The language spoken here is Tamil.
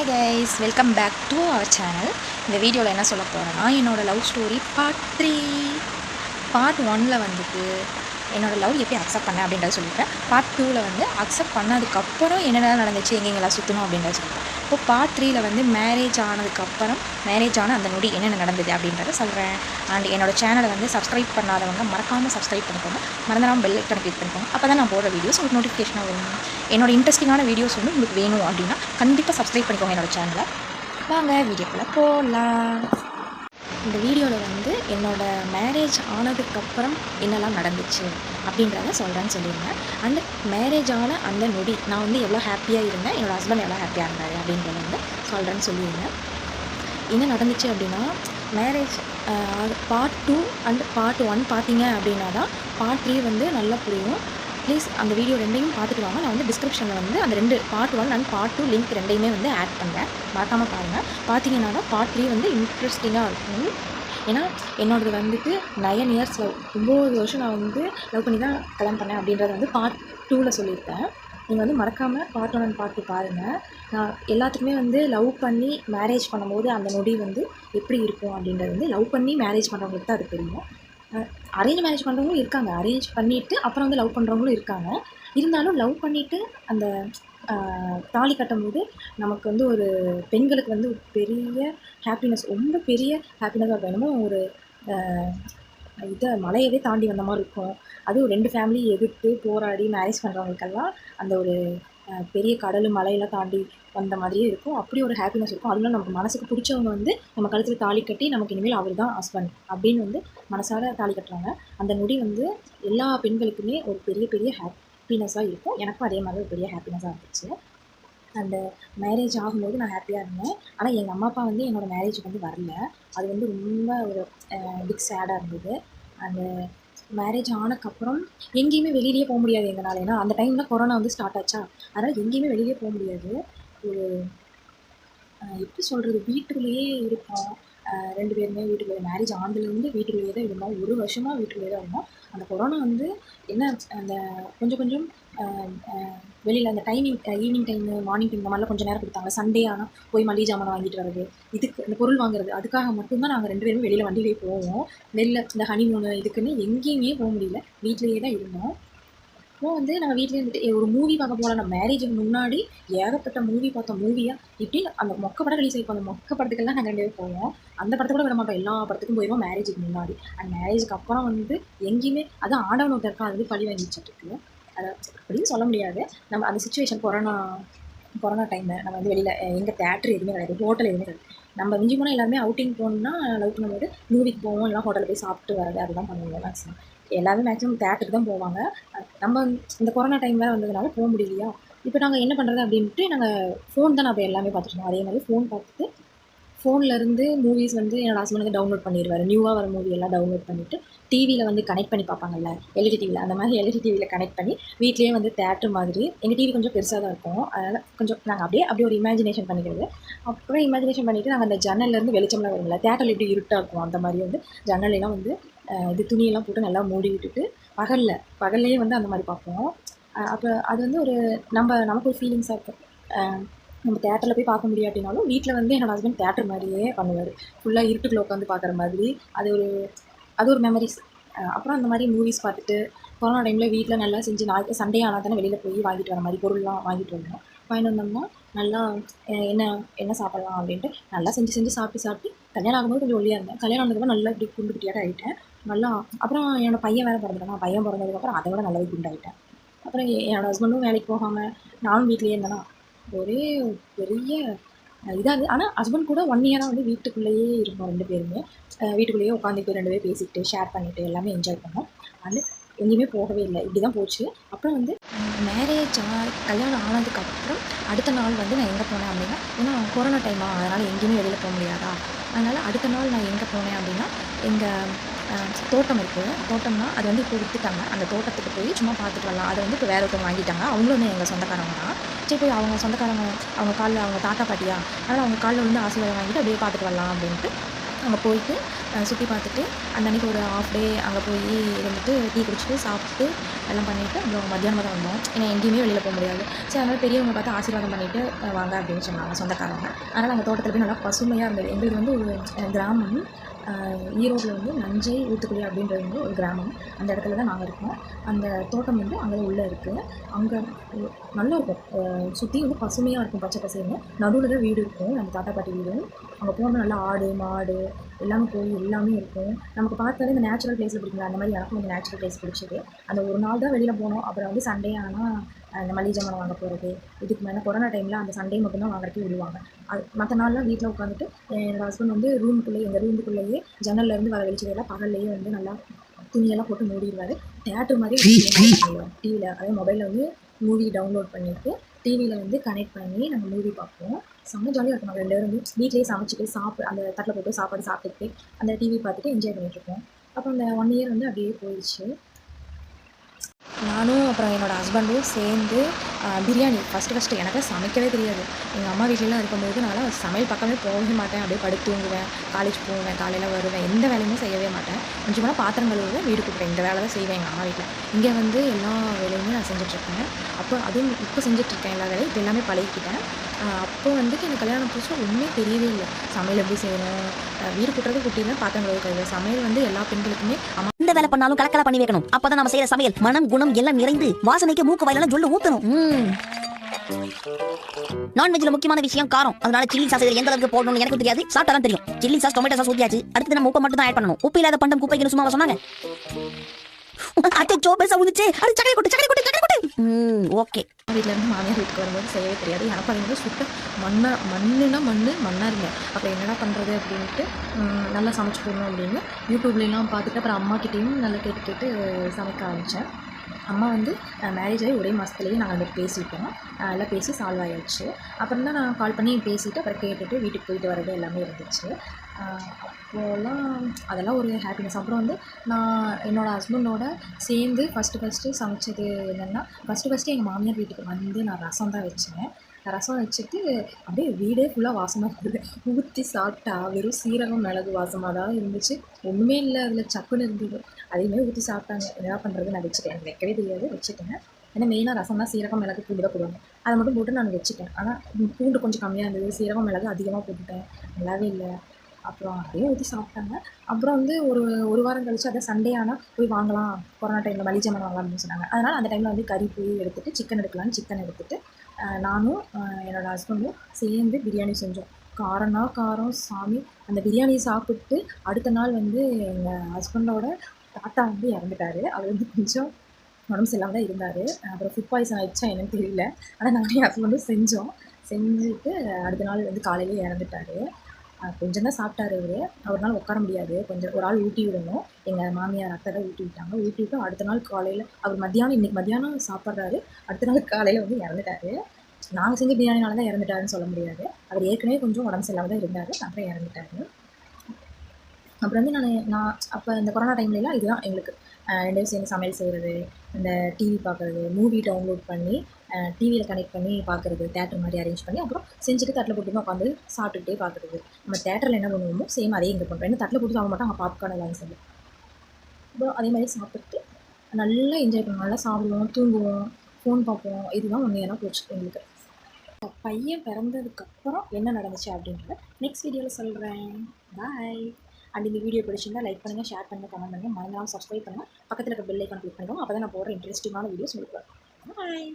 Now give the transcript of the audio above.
Hi guys welcome back to our channel இந்த வீடியோவில் என்ன சொல்ல போகிறேன்னா என்னோடய love story part three part ஒனில் வந்துட்டு என்னோடய லவ் எப்படி அக்செப்ட் பண்ணேன் அப்படின்றத சொல்லியிருக்கேன் பார்ட் டூவில் வந்து அக்செப்ட் பண்ணதுக்கப்புறம் என்னென்ன நடந்துச்சு எங்கெங்கெல்லாம் சுற்றணும் அப்படின்றத சொல்லியிருக்கேன் இப்போ பார்ட் த்ரீயில் வந்து மேரேஜ் ஆனதுக்கப்புறம் மேரேஜ் ஆன அந்த நொடி என்னென்ன நடந்தது அப்படின்றத சொல்கிறேன் அண்ட் என்னோட சேனலை வந்து சப்ஸ்கிரைப் பண்ணாதவங்க மறக்காமல் சப்ஸ்கிரைப் பண்ணிக்கோங்க. மறந்துடாமல் பெல் ஐக்கனை கிளிக் பண்ணிக்கோங்க. அப்போ தான் நான் போடுற வீடியோஸ் உங்களுக்கு நோட்டிஃபிகேஷனாக வரும். என்னோட இன்ட்ரெஸ்டிங்கான வீடியோஸ் வந்து உங்களுக்கு வேணும் அப்படின்னா கண்டிப்பாக சப்ஸ்கிரைப் பண்ணிக்கோங்க என்னோட சேனலை வாங்க வீடியோக்குள்ளே போகலாம் இந்த வீடியோவில் வந்து என்னோடய மேரேஜ் ஆனதுக்கப்புறம் என்னெல்லாம் நடந்துச்சு அப்படின்றத சொல்கிறேன்னு சொல்லியிருந்தேன். அண்ட் மேரேஜ் ஆன அந்த நொடி நான் வந்து எவ்வளோ ஹாப்பியாக இருந்தேன் என்னோடய ஹஸ்பண்ட் எவ்வளோ ஹாப்பியாக இருந்தார் அப்படின்றத வந்து சொல்கிறேன்னு சொல்லியிருந்தேன். என்ன நடந்துச்சு அப்படின்னா marriage part two and part one பார்த்தீங்க அப்படின்னா தான் பார்ட் த்ரீ வந்து நல்லா புரியும். ப்ளீஸ் அந்த வீடியோ ரெண்டையும் பார்த்துட்டு வாங்க. நான் வந்து டிஸ்கிரிப்ஷனில் வந்து அந்த ரெண்டு part one and part two link ரெண்டையுமே வந்து ஆட் பண்ணுறேன் மறக்காமல் பாருங்கள் பார்த்தீங்கன்னா தான் பார்ட் த்ரீ வந்து இன்ட்ரெஸ்டிங்காக இருக்கும். ஏன்னா என்னோடது வந்துட்டு நயன் இயர்ஸ் லவ் ஒம்பது வருஷம் நான் வந்து லவ் பண்ணி தான் கல்யாணம் பண்ணேன் அப்படின்றத வந்து பார்ட் டூவில் சொல்லியிருக்கேன். நீங்கள் வந்து மறக்காமல் part one and part two பாருங்கள் நான் எல்லாத்துக்குமே வந்து லவ் பண்ணி மேரேஜ் பண்ணும்போது அந்த நொடி வந்து எப்படி இருக்கும் அப்படின்றது வந்து லவ் பண்ணி மேரேஜ் பண்ணுறவங்களுக்கு தான் அது தெரியும். அரேஞ்ச் மேரேஜ் பண்ணுறவங்களும் இருக்காங்க. அரேஞ்ச் பண்ணிவிட்டு அப்புறம் வந்து லவ் பண்ணுறவங்களும் இருக்காங்க. இருந்தாலும் லவ் பண்ணிவிட்டு அந்த தாலி கட்டும்போது நமக்கு வந்து ஒரு பெண்களுக்கு வந்து ஒரு பெரிய ஹாப்பினஸ் ரொம்ப பெரிய ஹாப்பினஸாக வேணுமோ ஒரு இதை மலையவே தாண்டி வந்த மாதிரி இருக்கும். அதுவும் ரெண்டு ஃபேமிலி எதிர்த்து போராடி மேரேஜ் பண்ணுறவங்களுக்கெல்லாம் அந்த ஒரு பெரிய கடல் மலையெல்லாம் தாண்டி வந்த மாதிரியே இருக்கும். அப்படி ஒரு ஹாப்பினஸ் இருக்கும். அதுவும் நமக்கு மனசுக்கு பிடிச்சவங்க வந்து நம்ம கழுத்தில் தாலி கட்டி நமக்கு இனிமேல் அவர் தான் ஹஸ்பண்ட் அப்படின்னு வந்து மனசார தாலி கட்டுறாங்க. அந்த நொடி வந்து எல்லா பெண்களுக்குமே ஒரு பெரிய பெரிய ஹாப்பினஸாக இருக்கும். எனக்கும் அதே மாதிரி ஒரு பெரிய ஹாப்பினஸாக இருந்துச்சு. அந்த மேரேஜ் ஆகும்போது நான் ஹாப்பியாக இருந்தேன். ஆனால் எங்கள் அம்மா அப்பா வந்து என்னோடய மேரேஜுக்கு வந்து வரல. அது வந்து ரொம்ப ஒரு பிக் சேடாக இருந்தது. அந்த மேரேஜ் ஆனக்கப்புறம் எங்கேயுமே வெளியிலேயே போக முடியாது எங்களால். ஏன்னா அந்த டைமில் கொரோனா வந்து ஸ்டார்ட் ஆச்சா? அதனால் எங்கேயுமே வெளியிலே போக முடியாது. ஒரு எப்படி சொல்கிறது வீட்டுக்குள்ளேயே இருப்போம். ரெண்டு பேருமே வீட்டுக்குள்ளே மேரேஜ் ஆண்டுலேருந்து வீட்டுக்குள்ளேயே தான் இருந்தோம். ஒரு வருஷமாக வீட்டுக்குள்ளேயே தான் இருந்தோம். அந்த கொரோனா வந்து என்ன அந்த கொஞ்சம் கொஞ்சம் வெளியில் அந்த timing evening time morning time இந்த மாதிரிலாம் கொஞ்சம் நேரம் கொடுத்தாங்க. சண்டே ஆனால் போய் மளிகை ஜாமான் வாங்கிட்டு வர்றது இதுக்கு இந்த பொருள் வாங்குறது அதுக்காக மட்டும்தான் நாங்கள் ரெண்டு பேருமே வெளியில் வண்டியிலே போவோம். வெளியில் இந்த ஹனிமூனு இதுக்குன்னு எங்கேயுமே போக முடியல. வீட்டிலேயே தான் இருந்தோம். அப்போ வந்து நாங்கள் வீட்லேயே இருந்துட்டு ஒரு மூவி பார்க்க போகலாம் நான் மேரேஜுக்கு முன்னாடி ஏகப்பட்ட மூவி பார்த்த மூவியாக இப்படி அந்த மொக்க படம் ரிலீஸ் ஆகிப்போம் அந்த மொக்க படத்துக்கெல்லாம் நாங்கள் ரெண்டு போவோம். அந்த படத்தை கூட விட மாட்டோம். எல்லா படத்துக்கும் போயிடுவோம் மேரேஜுக்கு முன்னாடி. அந்த மேரேஜுக்கு அப்புறம் வந்து எங்கேயுமே அது ஆடவன் ஒருத்தர் இருக்கா அது வந்து பழி வாங்கிச்சிட்டு அதை அப்படின்னு சொல்ல முடியாது. நம்ம அந்த சுச்சுவேஷன் கொரோனா கொரோனா டைமில் நம்ம வந்து வெளியில் எங்கள் தேட்டர் எதுவுமே கிடையாது. ஹோட்டல் எதுவுமே கிடையாது. நம்ம மிஞ்சி போனால் எல்லாருமே அவுட்டிங் போகணுன்னா லவ் பண்ணும்போது மூவிக்கு போவோம். இல்லைனா ஹோட்டலில் போய் சாப்பிட்டு வரது அதுதான் பண்ணுவோம் மேக்ஸிமம் எல்லாருமே மேக்ஸிமம் தேட்டருக்கு தான் போவாங்க. நம்ம இந்த கொரோனா டைம் வேறு வந்ததுனால போக முடியலையா? இப்போ நாங்கள் என்ன பண்ணுறது அப்படின்ட்டு நாங்கள் ஃபோன் தான் நான் இப்போ எல்லாமே பார்த்துருந்தோம் அதே மாதிரி ஃபோன் பார்த்துட்டு ஃபோன்லேருந்து மூவிஸ் வந்து என்னோட ஹஸ்பண்ட் வந்து டவுன்லோட் பண்ணிடுவார் நியூவாக வர மூவி எல்லாம் டவுன்லோட் பண்ணிவிட்டு டிவியில் வந்து கனெக்ட் பண்ணி பார்ப்பாங்கல்ல? எல்இடி டிவியில் அந்த மாதிரி எல்இடி டிவியில் கனெக்ட் பண்ணி வீட்லேயே வந்து தேட்டர் மாதிரி. எங்கள் டிவி கொஞ்சம் பெருசாக தான் இருக்கும். அதனால் கொஞ்சம் நாங்கள் அப்படியே அப்படியே ஒரு இமேஜினேஷன் பண்ணிக்கிறது. அப்புறம் இமேஜினேஷன் பண்ணிவிட்டு நாங்கள் அந்த ஜன்னல்லேருந்து வெளிச்சம்லாம் வரும்ல? தேட்டரில் எப்படி இருட்டாக இருக்கும்? அந்த மாதிரி வந்து ஜன்னல்லாம் வந்து இது துணியெல்லாம் போட்டு நல்லா மூடி விட்டுட்டு பகலில் பகல்லையே வந்து அந்த மாதிரி பார்ப்போம். அப்போ அது வந்து ஒரு நம்ம நமக்கு ஒரு ஃபீலிங்ஸாக இருக்கும். நம்ம தேட்டரில் போய் பார்க்க முடியும் அப்படின்னாலும் வீட்டில் வந்து என்னோடய ஹஸ்பண்ட் தேட்டர் மாதிரியே பண்ணுவார். ஃபுல்லாக இருட்டுக்குள்ள உட்காந்து பார்க்குற மாதிரி. அது ஒரு அது ஒரு மெமரிஸ் அப்புறம் அந்த மாதிரி மூவிஸ் பார்த்துட்டு கொரோனா டைமில் வீட்டில் நல்லா செஞ்சு நாளைக்கு சண்டே ஆனால் தானே வெளியில் போய் வாங்கிட்டு வர மாதிரி பொருள்லாம் வாங்கிட்டு வந்தோம். வாங்கிட்டு வந்தோம்னா நல்லா என்ன என்ன சாப்பிட்லாம்? அப்படின்ட்டு நல்லா செஞ்சு செஞ்சு சாப்பிட்டு சாப்பிட்டு கல்யாணம் ஆகும்போது கொஞ்சம் ஒல்லியாக இருந்தேன். கல்யாணம் ஆனதுக்கப்புறம் நல்லா இப்படி குண்டு குட்டியாக ஆகிட்டேன் நல்லா அப்புறம் என்னோடய பையன் வேறு பிறந்துட்டான். பையன் பிறந்ததுக்கப்புறம் அதை விட நல்லாவே குண்டாகிட்டேன் அப்புறம் என்னோடய ஹஸ்பண்டும் வேலைக்கு போகாமல் நானும் வீட்லேயே இருந்தேன்னா ஒரே பெரிய இதாக ஆனால் ஹஸ்பண்ட் கூட ஒன் இயராக வந்து வீட்டுக்குள்ளேயே இருப்போம் ரெண்டு பேருமே. வீட்டுக்குள்ளேயே உட்காந்துட்டு ரெண்டு பேரும் பேசிக்கிட்டு ஷேர் பண்ணிவிட்டு எல்லாமே என்ஜாய் பண்ணோம் அண்ட் எங்கேயுமே போகவே இல்லை. இப்படி தான் போச்சு. அப்புறம் வந்து மேரேஜ் ஆ கல்யாணம் ஆனதுக்கப்புறம் அடுத்த நாள் வந்து நான் எங்கே போனேன் அப்படின்னா ஏன்னா கொரோனா டைமா அதனால் எங்கேயுமே வெளியில் போக முடியாதா? அதனால் அடுத்த நாள் நான் எங்கே போனேன் அப்படின்னா எங்கள் தோட்டம் இருக்குது தோட்டம்னா அது வந்து இப்போ விற்றுட்டாங்க அந்த தோட்டத்துக்கு போய் சும்மா பார்த்துட்டு வரலாம். அதை வந்து இப்போ வேறு ஒருத்தவங்க வாங்கிட்டாங்க. அவங்களும் வந்து எங்கள் சொந்தக்காரங்க தான். சரி போய் அவங்க சொந்தக்காரங்க அவங்க காலில் அவங்க தாத்தா பாட்டியா? அதனால் அவங்க காலில் வந்து ஆசீர்வாதம் வாங்கிட்டு அப்படியே பார்த்துட்டு வரலாம் அப்படின்ட்டு அங்கே போயிட்டு சுற்றி பார்த்துட்டு அந்த அன்றைக்கி ஒரு ஆஃப் டே அங்கே போய் இருந்துட்டு டீ குடிச்சிட்டு சாப்பிட்டு எல்லாம் பண்ணிவிட்டு அப்புறம் மத்தியானம் தான் வந்தோம். ஏன்னா எங்கேயுமே வெளியில் போக முடியாது. சரி அதனால் பெரியவங்க பார்த்து ஆசீர்வாதம் பண்ணிவிட்டு வாங்க அப்படின்னு சொன்னாங்க சொந்தக்காரங்க. அதனால் அங்கே தோட்டத்தில் போய் நல்லா பசுமையாக இருந்தது. எங்களுக்கு வந்து ஒரு கிராமம். ஈரோட்டில் வந்து நஞ்சை ஊத்துக்குழி அப்படின்றது வந்து ஒரு கிராமம். அந்த இடத்துல தான் நாங்கள் இருக்கோம். அந்த தோட்டம் வந்து அங்கே உள்ளே இருக்குது அங்கே நல்லா இருக்கும். சுற்றி வந்து பசுமையாக இருக்கும் பச்சை பசேல்னு. நடுவில் தான் வீடு இருக்கும். நம்ம தாத்தா பாட்டி வீடு அங்கே போனால் நல்லா ஆடு மாடு எல்லாமே கோயில் எல்லாமே இருக்கும். நமக்கு பார்த்தாலே இந்த நேச்சுரல் பிளேஸில் பிடிக்குங்க அந்த மாதிரி எனக்கும் இந்த நேச்சுரல் பிளேஸ் பிடிச்சது. அந்த ஒரு நாள் தான் வெளியில் போனோம். அப்புறம் வந்து சண்டே ஆனால் அந்த மளிகை ஜாமான் வாங்க போகிறது இதுக்கு மேலே கொரோனா டைமில் அந்த சண்டே மட்டும்தான் வாங்குறதுக்கு விடுவாங்க. அது மற்ற நாள்லாம் வீட்டில் உட்காந்துட்டு என்னோட ஹஸ்பண்ட் வந்து ரூமுக்குள்ளேயே எங்கள் ரூமுக்குள்ளேயே ஜன்னல்ல இருந்து வர வெளிச்சதெல்லாம் பகல்லையே வந்து நல்லா துணியெல்லாம் போட்டு மூடிடுவார். தேட்டர் மாதிரி டிவியில் அதே மொபைலில் வந்து மூவி டவுன்லோட் பண்ணிவிட்டு டிவியில் வந்து கனெக்ட் பண்ணி நாங்கள் மூவி பார்ப்போம். செம்ம ஜாலியாக இருக்கும். நாங்கள் ரெண்டு பேரும் வந்து வீட்லேயே சமைச்சிட்டு சாப்பிட்டு அந்த தட்டில் போட்டு சாப்பாடு சாப்பிட்டுட்டு அந்த டிவி பார்த்துட்டு என்ஜாய் பண்ணிகிட்ருப்போம் அப்புறம் அந்த ஒன் இயர் வந்து அப்படியே போயிடுச்சு. நானும் அப்புறம் என்னோடய ஹஸ்பண்டும் சேர்ந்து பிரியாணி ஃபஸ்ட்டு ஃபஸ்ட்டு எனக்கு சமைக்கவே தெரியாது. எங்கள் அம்மா வீட்டிலலாம் இருக்கும்போது நான் சமையல் பக்கமே போகவே மாட்டேன். அப்படியே படுத்து தூங்குவேன் காலேஜ் போவேன் காலையில் வருவேன் எந்த வேலையுமே செய்யவே மாட்டேன். கொஞ்சம் கூட பாத்திரம் கழுவுவேன் வீடு கூப்பிடுவேன் இந்த வேலை தான் செய்வேன் எங்கள் அம்மா வீட்டில் இங்கே வந்து எல்லாம் செஞ்சுட்ருக்கேன். அப்போ அதுவும் இப்போ செஞ்சுட்ருக்கேன் எல்லா வேலையும். இப்போ எல்லாமே பழகிக்கிட்டேன். அப்போ வந்துட்டு எனக்கு கல்யாணம் புதுசில் ஒன்றுமே தெரியவே இல்லை. சமையல் எப்படி செய்யணும்? வீடு கூட்டுறது குட்டியில் பாத்திரம் கழுவு. கழுவு சமையல் வந்து எல்லா பெண்களுக்குமே அம்மா எந்த வேலை பண்ணாலும் கலக்கலா பண்ணி வைக்கணும். அப்பதான் நம்ம செய்யற சமையல். மனம் குணம் எல்லாம் நிறைந்து வாசனைக்கு மூக்கு வாயிலாம் ஜொல்லு ஊத்தணும். நான்வெஜ்ல முக்கியமான விஷயம் காரம். அதனால சில்லி சாஸ் எந்த அளவுக்கு போடணும்னு எனக்கு தெரியாது. சாப்பிட்டா தான் தெரியும். சில்லி சாஸ் டொமேட்டோ சாஸ் ஊத்தியாச்சு. அடுத்து நம்ம உப்பை மட்டும் தான் ஆட் பண்ணணும். உப்பு இல்லாத பண்டம் குப்பைக்கு சும்மா சொன்னாங்க? அச்சோ பேச உதிச்சு அது சக்கரை கொட்டு சக்கரை கொட்டு சக்கரை கொட்டு. ம் ஓகே. வீட்டில் இருந்து மாமியார் வீட்டுக்கு வரும்போது செய்யவே தெரியாது. எனக்கு அது வந்து சுத்த மண்ணா மண்ணுனா மண் மண்ணாக இருந்தேன் அப்புறம் என்னடா பண்ணுறது அப்படின்ட்டு நல்லா சமைச்சு போடணும் அப்படின்னு யூடியூப்லாம் பார்த்துட்டு அப்புறம் அம்மாகிட்டேயும் நல்லா கேட்டு கேட்டு சமைக்க ஆரம்பித்தேன் அம்மா வந்து மேரேஜ் ஆகி ஒரே மாதத்துலேயே நாங்கள் வந்து பேசிட்டோம். எல்லாம் பேசி சால்வ் ஆகிடுச்சு அப்புறம் தான் நான் கால் பண்ணி பேசிவிட்டு அப்புறம் கேட்டுட்டு வீட்டுக்கு போயிட்டு வரது எல்லாமே இருந்துச்சு. அப்போலாம் அதெல்லாம் ஒரு ஹாப்பினஸ் அப்புறம் வந்து நான் என்னோடய ஹஸ்பண்டோட சேர்ந்து ஃபஸ்ட்டு ஃபஸ்ட்டு சமைச்சது என்னென்னா ஃபஸ்ட்டு ஃபஸ்ட்டு எங்கள் மாமியார் வீட்டுக்கு வந்து நான் ரசம் தான் வச்சேன். ரசம் வச்சுட்டு அப்படியே வீடே ஃபுல்லாக வாசமாக இருந்தது. ஊற்றி சாப்பிட்டா வெறும் சீரகம் மிளகு வாசமாக தான் இருந்துச்சு. ஒன்றுமே இல்லை அதில் சப்புன்னு இருந்தது. அதையுமே ஊற்றி சாப்பிட்டாங்க. என்ன பண்ணுறது நான் வச்சுட்டேன் எனக்கு வைக்கவே தெரியாது. வச்சுட்டேன். ஏன்னா மெயினாக ரசம் தான் சீரகம் மிளகு பூண்டு தான் போடுவாங்க. அதை மட்டும் போட்டு நான் வச்சுட்டேன். ஆனால் பூண்டு கொஞ்சம் கம்மியாக இருந்தது. சீரகம் மிளகு அதிகமாக போட்டுட்டேன். நல்லாவே இல்லை. அப்புறம் அதையும் ஊற்றி சாப்பிட்டாங்க. அப்புறம் வந்து ஒரு ஒரு வாரம் கழிச்சு அதை சண்டே ஆனால் போய் வாங்கலாம். கொரோனா டைமில் மளிகை ஜாமான் வாங்கலாம் அப்படின்னு சொன்னாங்க. அதனால் அந்த டைமில் வந்து கறி போய் எடுத்துகிட்டு சிக்கன் எடுக்கலாம்னு சிக்கன் எடுத்துகிட்டு நானும் என்னோடய ஹஸ்பண்டும் சேர்ந்து பிரியாணி செஞ்சோம். காரம்னா காரம் சாமி அந்த பிரியாணியை சாப்பிட்டு அடுத்த நாள் வந்து எங்கள் ஹஸ்பண்டோட தாத்தா வந்து இறந்துட்டாரு. அவர் வந்து கொஞ்சம் உடம்பு சரியில்லாம தான் இருந்தார். அப்புறம் ஃபுட் பாய்சன் ஆயிடுச்சா என்னன்னு தெரியல. ஆனால் நானே ஹஸ்பண்டும் செஞ்சோம். செஞ்சுட்டு அடுத்த நாள் வந்து காலையிலே இறந்துட்டாரு. கொஞ்சம் தான் சாப்பிட்டாரு அவர். அவரால் உட்கார முடியாது. கொஞ்சம் ஒரு ஆள் ஊட்டி விடணும். எங்கள் மாமியார் அத்தை தான் ஊட்டி விட்டாங்க. ஊட்டி விட்டு அடுத்த நாள் காலையில் அவர் மத்தியானம் இன்னைக்கு மத்தியானம் சாப்பிட்றாரு. அடுத்த நாள் காலையில் வந்து இறந்துட்டாரு. நாங்கள் செஞ்ச பிரியாணினால தான் இறந்துட்டாருன்னு சொல்ல முடியாது. அவர் ஏற்கனவே கொஞ்சம் உடம்பு சரியில்லாம தான் இருந்தார். அப்புறம் இறந்துட்டாரு. அப்புறம் வந்து நான் நான் அப்போ இந்த கொரோனா டைம்லலாம் இதுதான் எங்களுக்கு. ரெண்டு பேரும் சேர்ந்து சமையல் செய்கிறது இந்த டிவி பார்க்குறது மூவி டவுன்லோட் பண்ணி டிவியில் கனெக்ட் பண்ணி பார்க்குறது தேட்டர் மாதிரி அரேஞ்ச் பண்ணி அப்புறம் செஞ்சுட்டு தட்டில் போட்டு உட்காந்து சாப்பிட்டுக்கிட்டே பார்க்குறது. நம்ம தேட்டரில் என்ன பண்ணுவோமோ சேம் அதே இங்கே பண்ணுறோம் ஏன்னா தட்டில் போட்டு சாப்பிட மாட்டோம் அங்கே பாப்கார்ன் எல்லாம் சொல்லி அப்புறம் அதே மாதிரி சாப்பிட்டு நல்லா என்ஜாய் பண்ணுவோம். நல்லா சாப்பிடுவோம் தூங்குவோம் ஃபோன் பார்ப்போம். இதுதான் ஒன்று ஏன்னா போச்சு எங்களுக்கு. பையன் பிறந்ததுக்கப்புறம் என்ன நடந்துச்சு அப்படின்றத நெக்ஸ்ட் வீடியோவில் சொல்கிறேன் பாய் அண்ட் இந்த வீடியோ பிடிச்சிருந்தா லைக் பண்ணுங்கள் ஷேர் பண்ணுங்கள் கமெண்ட் பண்ணுங்கள் மறந்துடாமல் சப்ஸ்கிரைப் பண்ணுங்கள் பக்கத்தில் இருக்க பெல் ஐக்கான் கிளிக் பண்ணுங்கள் அப்போ தான் நான் போடுற இன்ட்ரெஸ்டிங்கான வீடியோஸ் உங்களுக்கு பாய்